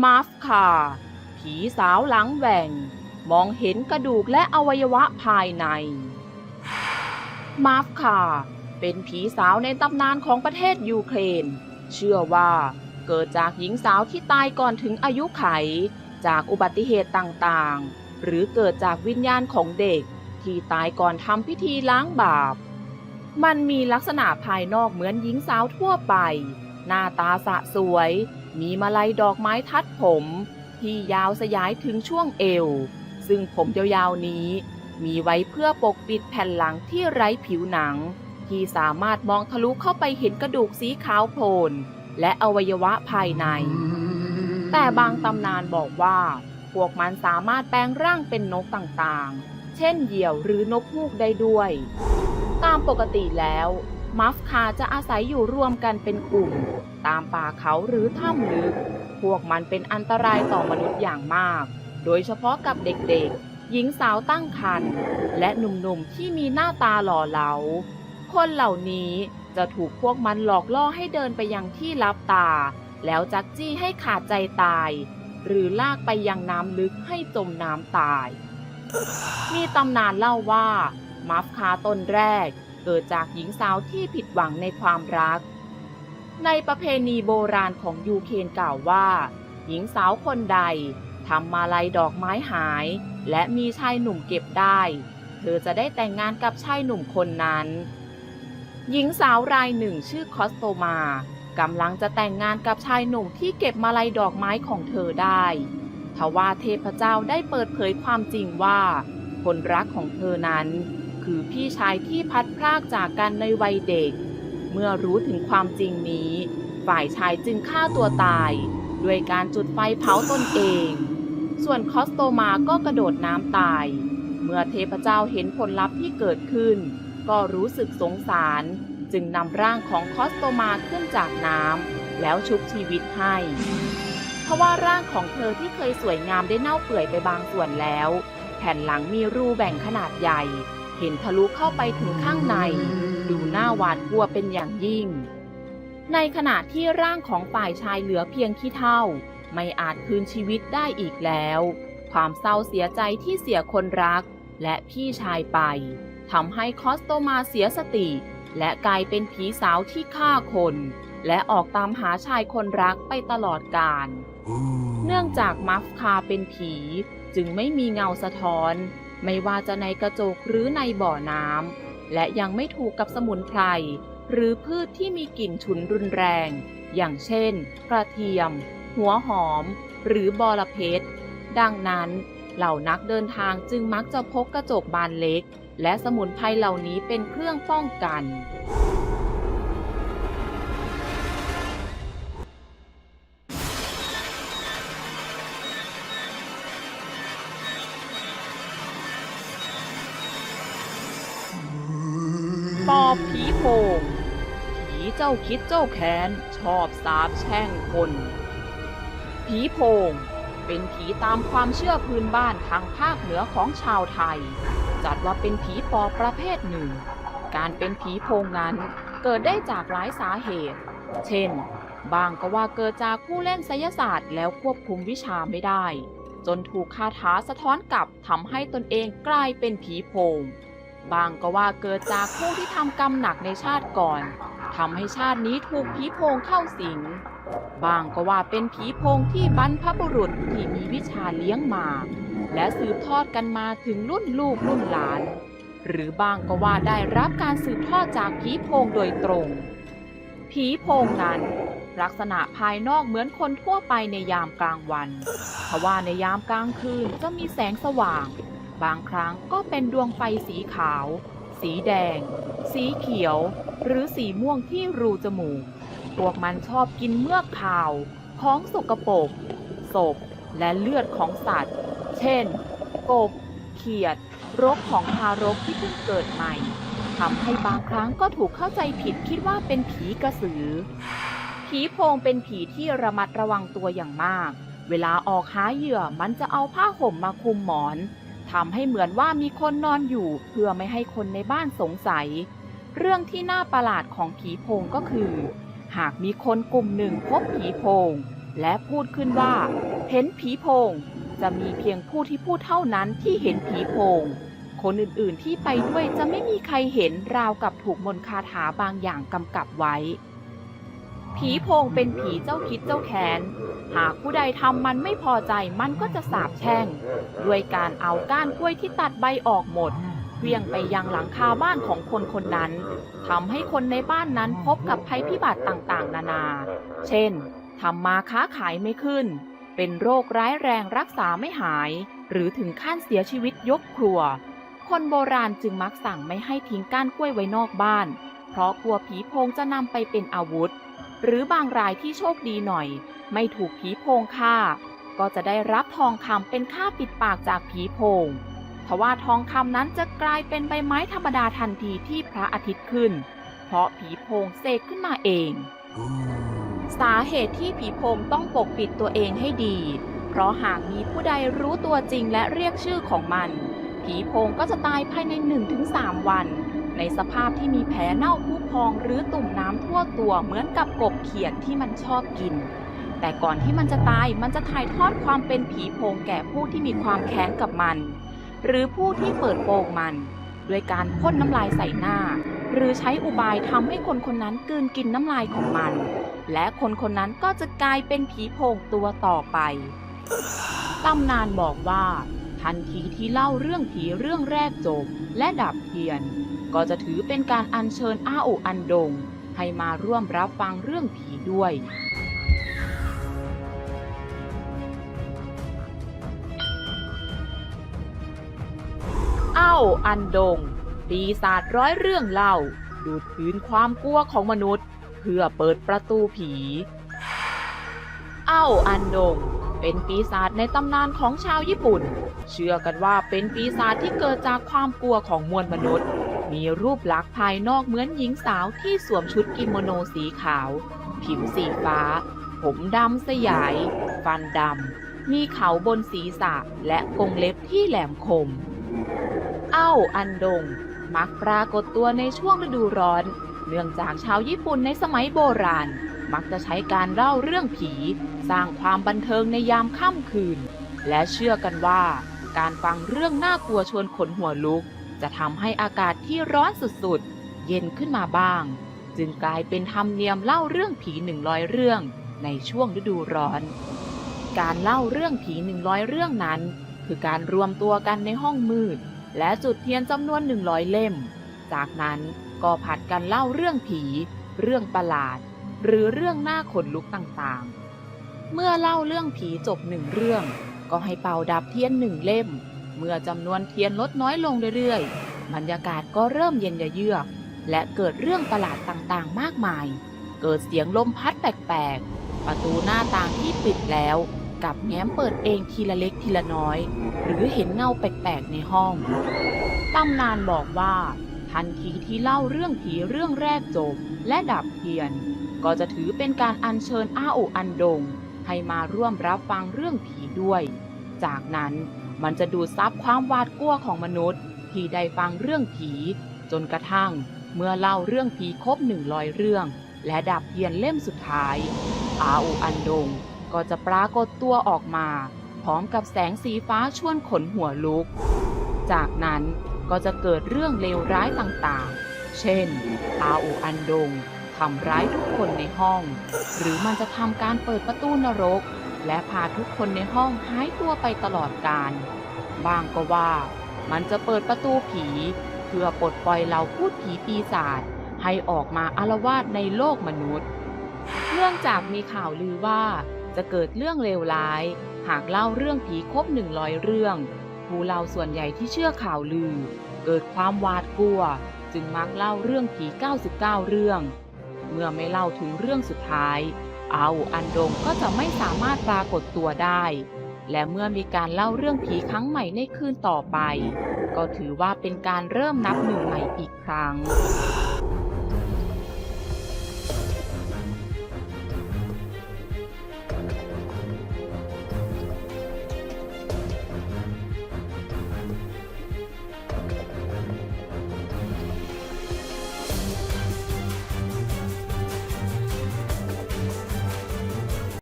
มาฟคา ผีสาวหลังแหว่ง มองเห็นกระดูกและอวัยวะภายใน มาฟคา เป็นผีสาวในตำนานของประเทศยูเครน เชื่อว่าเกิดจากหญิงสาวที่ตายก่อนถึงอายุไข จากอุบัติเหตุต่างๆ หรือเกิดจากวิญญาณของเด็ก ที่ตายก่อนทำพิธีล้างบาป มันมีลักษณะภายนอกเหมือนหญิงสาวทั่วไป หน้าตาสะสวย มีมาลัยดอกไม้ทัดผม ที่ยาวสยายถึงช่วงเอว ซึ่งผมยาวๆนี้ มีไว้เพื่อปกปิดแผ่นหลังที่ไร้ผิวหนัง ที่สามารถมองทะลุเข้าไปเห็นกระดูกสีขาวโพลนและอวัยวะภายใน แต่บางตำนานบอกว่า พวกมันสามารถแปลงร่างเป็นนกต่างๆ เช่นเหยี่ยวหรือนกฮูกได้ด้วย ตามปกติแล้ว มัฟคาจะอาศัยอยู่รวมกันเป็นกลุ่ม ตามป่าเขาหรือถ้ำลึก พวกมันเป็นอันตรายต่อมนุษย์อย่างมาก โดยเฉพาะกับเด็กๆ หญิงสาวตั้งครรภ์และหนุ่มๆที่มีหน้าตาหล่อเหลา คนเหล่านี้จะถูกพวกมันหลอกล่อให้เดินไปยังที่ลับตา แล้วจักจี้ให้ขาดใจตาย หรือลากไปยังน้ำลึกให้จมน้ำตาย มีตำนานเล่าว่า มัฟคาตนแรก เกิดจากหญิงสาวที่ผิดหวังในความรัก ในประเพณีโบราณของยูเครนกล่าวว่า หญิงสาวคนใดทำมาลัยดอกไม้หาย และมีชายหนุ่มเก็บได้ เธอจะได้แต่งงานกับชายหนุ่มคนนั้น หญิงสาวรายหนึ่งชื่อคอสโตมากำลังจะแต่งงานกับชายหนุ่มที่เก็บมาลัยดอกไม้ของเธอได้ทว่าเทพเจ้าได้เปิดเผยความจริงว่า คนรักของเธอนั้น คือพี่ชายที่พัดพรากจากกันในวัยเด็ก เมื่อรู้ถึงความจริงนี้ ฝ่ายชายจึงฆ่าตัวตาย ด้วยการจุดไฟเผาตนเอง ส่วนคอสโตมาก็กระโดดน้ำตาย เมื่อเทพเจ้าเห็นผลลัพธ์ที่เกิดขึ้น ก็รู้สึกสงสาร จึงนำร่างของคอสโตมาขึ้นจากน้ำแล้วชุบชีวิตให้ทว่าร่างของเธอที่เคยสวยงามได้เน่าเปื่อยไปบางส่วนแล้ว แผ่นหลังมีรูแบ่งขนาดใหญ่ เห็นทะลุเข้าไปถึงข้างใน ดูหน้าหวาดกลัวเป็นอย่างยิ่ง ในขณะที่ร่างของฝ่ายชายเหลือเพียงขี้เท่า ไม่อาจคืนชีวิตได้อีกแล้ว ความเศร้าเสียใจที่เสียคนรัก และพี่ชายไปทำให้คอสโตมาเสียสติ และกลายเป็นผีสาวที่ฆ่าคน และออกตามหาชายคนรักไปตลอดกาลเนื่องจากมัฟคาเป็นผีจึงไม่มีเงาสะท้อน ไม่ว่าจะในกระจกหรือในบ่อน้ำและยังไม่ถูกกับสมุนไพรหรือพืชที่มีกลิ่นฉุนรุนแรง อย่างเช่น กระเทียม หัวหอม หรือบอระเพ็ดดังนั้น เหล่านักเดินทางจึงมักจะพกกระจกบานเล็ก และสมุนไพรเหล่านี้เป็นเครื่องป้องกัน จ้าคิดเจ้าแค้น ชอบสาบแช่งคน ผีโพง เป็นผีตามความเชื่อพื้นบ้านทางภาคเหนือของชาวไทย จัดว่าเป็นผีปอบประเภทหนึ่ง การเป็นผีโพงนั้นเกิดได้จากหลายสาเหตุ เช่น บางก็ว่าเกิดจากผู้เล่นไสยศาสตร์แล้วควบคุมวิชาไม่ได้ จนถูกคาถาสะท้อนกลับทำให้ตนเองกลายเป็นผีโพง บางก็ว่าเกิดจากผู้ที่ทำกรรมหนักในชาติก่อน ทำให้ชาตินี้ถูกผีโพงเข้าสิง บางก็ว่าเป็นผีโพงที่บรรพบุรุษที่มีวิชาเลี้ยงมา และสืบทอดกันมาถึงรุ่นลูกรุ่นหลาน หรือบางก็ว่าได้รับการสืบทอดจากผีโพงโดยตรง ผีโพงนั้นลักษณะภายนอกเหมือนคนทั่วไปในยามกลางวันทว่าในยามกลางคืนจะมีแสงสว่าง บางครั้งก็เป็นดวงไฟสีขาว สีแดง สีเขียว หรือสีม่วงที่รูจมูก พวกมันชอบกินเมือกขาว ของสกปรก ศพ และเลือดของสัตว์ เช่น กบ เขียด รกของทารกที่เพิ่งเกิดใหม่ทำให้บางครั้งก็ถูกเข้าใจผิดคิดว่าเป็นผีกระสือ ผีโพงเป็นผีที่ระมัดระวังตัวอย่างมาก เวลาออกหาเหยื่อมันจะเอาผ้าห่มมาคลุมหมอน ทำให้เหมือนว่ามีคนนอนอยู่ เพื่อไม่ให้คนในบ้านสงสัย เรื่องที่น่าประหลาดของผีโพงก็คือ หากมีคนกลุ่มหนึ่งพบผีโพง และพูดขึ้นว่า เห็นผีโพง จะมีเพียงผู้ที่พูดเท่านั้นที่เห็นผีโพง คนอื่นๆที่ไปด้วยจะไม่มีใครเห็นราวกับถูกมนคาถาบางอย่างกำกับไว้ ผีโพงเป็นผีเจ้าคิดเจ้าแค้น หากผู้ใดทำมันไม่พอใจมันก็จะสาบแช่ง ด้วยการเอาก้านกล้วยที่ตัดใบออกหมดเคลื่องไปยังหลังคาบ้านของคนคนนั้นทำให้คนในบ้านนั้นพบกับภัยพิบัติต่างๆ นานา เช่นทำมาค้าขายไม่ขึ้น เป็นโรคร้ายแรงรักษาไม่หาย หรือถึงขั้นเสียชีวิตยกครัว คนโบราณจึงมักสั่งไม่ให้ทิ้งก้านกล้วยไว้นอกบ้าน เพราะกลัวผีโพงจะนำไปเป็นอาวุธ หรือบางรายที่โชคดีหน่อย ไม่ถูกผีโพงฆ่า ก็จะได้รับทองคำเป็นค่าปิดปากจากผีโพงทว่าทองคำนั้นจะกลายเป็นใบไม้ธรรมดาทันทีที่พระอาทิตย์ขึ้น เพราะผีโพงเสกขึ้นมาเอง สาเหตุที่ผีโพงต้องปกปิดตัวเองให้ดี เพราะหากมีผู้ใดรู้ตัวจริงและเรียกชื่อของมัน ผีโพงก็จะตายภายใน 1-3 วัน ในสภาพที่มีแผลเน่าพุพองหรือตุ่มน้ำทั่วตัวเหมือนกับกบเขียดที่มันชอบกิน แต่ก่อนที่มันจะตายมันจะถ่ายทอดความเป็นผีโพงแก่ผู้ที่มีความแค้นกับมัน หรือผู้ที่เปิดโปงมันด้วยการพ่นน้ำลายใส่หน้า หรือใช้อุบายทำให้คนคนนั้นกลืนกินน้ำลายของมัน และคนคนนั้นก็จะกลายเป็นผีโพงตัวต่อไปตำนานบอกว่า ทันทีที่เล่าเรื่องผีเรื่องแรกจบและดับเทียน ก็จะถือเป็นการอัญเชิญอาโออันดง ให้มาร่วมรับฟังเรื่องผีด้วย อ้าวอันดงปีศาจร้อยเรื่องเล่า ดูดคืนความกลัวของมนุษย์ เพื่อเปิดประตูผี อ้าวอันดงเป็นปีศาจในตำนานของชาวญี่ปุ่น เชื่อกันว่าเป็นปีศาจที่เกิดจากความกลัวของมวลมนุษย์ มีรูปลักษณ์ภายนอกเหมือนหญิงสาวที่สวมชุดกิโมโนสีขาว ผิวสีฟ้า ผมดำสยาย ฟันดำ มีเขาบนศีรษะและกงเล็บที่แหลมคม เอ้าอันดง มักปรากฏตัวในช่วงฤดูร้อน เนื่องจากชาวญี่ปุ่นในสมัยโบราณ มักจะใช้การเล่าเรื่องผี สร้างความบันเทิงในยามค่ำคืน และเชื่อกันว่า การฟังเรื่องน่ากลัวชวนขนหัวลุก จะทำให้อากาศที่ร้อนสุดๆ เย็นขึ้นมาบ้าง จึงกลายเป็นธรรมเนียมเล่าเรื่องผีหนึ่งร้อยเรื่องในช่วงฤดูร้อน การเล่าเรื่องผีหนึ่งร้อยเรื่องนั้น คือการรวมตัวกันในห้องมืด และจุดเทียนจำนวนหนึ่งร้อยเล่ม จากนั้นก็ผัดกันเล่าเรื่องผี เรื่องประหลาด หรือเรื่องหน่าขนลุกต่างๆ เมื่อเล่าเรื่องผีจบหนึ่งเรื่อง ก็ให้เป่าดับเทียนหนึ่งเล่ม เมื่อจำนวนเทียนลดน้อยลงเรื่อยๆ บรรยากาศก็เริ่มเย็นเยือก และเกิดเรื่องประหลาดต่างๆ มากมาย เกิดเสียงลมพัดแปลกๆ ประตูหน้าต่างที่ปิดแล้วกับแง้มเปิดเองทีละเล็กทีละน้อย หรือเห็นเงาแปลกๆ ในห้อง ตำนานบอกว่าทันทีที่เล่าเรื่องผีเรื่องแรกจบและดับเทียน ก็จะถือเป็นการอัญเชิญอาโออันดง ให้มาร่วมรับฟังเรื่องผีด้วย จากนั้น มันจะดูดซับความหวาดกลัวของมนุษย์ ที่ได้ฟังเรื่องผี จนกระทั่ง เมื่อเล่าเรื่องผีครบหนึ่งร้อยเรื่อง และดับเทียนเล่มสุดท้ายอาโออันดงก็จะปรากฏตัวออกมา พร้อมกับแสงสีฟ้าชวนขนหัวลุก จากนั้นก็จะเกิดเรื่องเลวร้ายต่างๆ เช่นอาอูอันดงทำร้ายทุกคนในห้อง หรือมันจะทำการเปิดประตูนรก และพาทุกคนในห้องหายตัวไปตลอดกาลบางก็ว่ามันจะเปิดประตูผี เพื่อปลดปล่อยเหล่าพูดผีปีศาจให้ออกมาอารวาสในโลกมนุษย์ เนื่องจากมีข่าวลือว่าจะเกิดเรื่องเลวร้าย หากเล่าเรื่องผีครบหนึ่งร้อยเรื่อง ผู้เล่าส่วนใหญ่ที่เชื่อข่าวลือ เกิดความหวาดกลัว จึงมักเล่าเรื่องผี 99 เรื่อง เมื่อไม่เล่าถึงเรื่องสุดท้าย อาอูอันดงก็จะไม่สามารถปรากฏตัวได้ และเมื่อมีการเล่าเรื่องผีครั้งใหม่ในคืนต่อไป ก็ถือว่าเป็นการเริ่มนับหนึ่งใหม่อีกครั้ง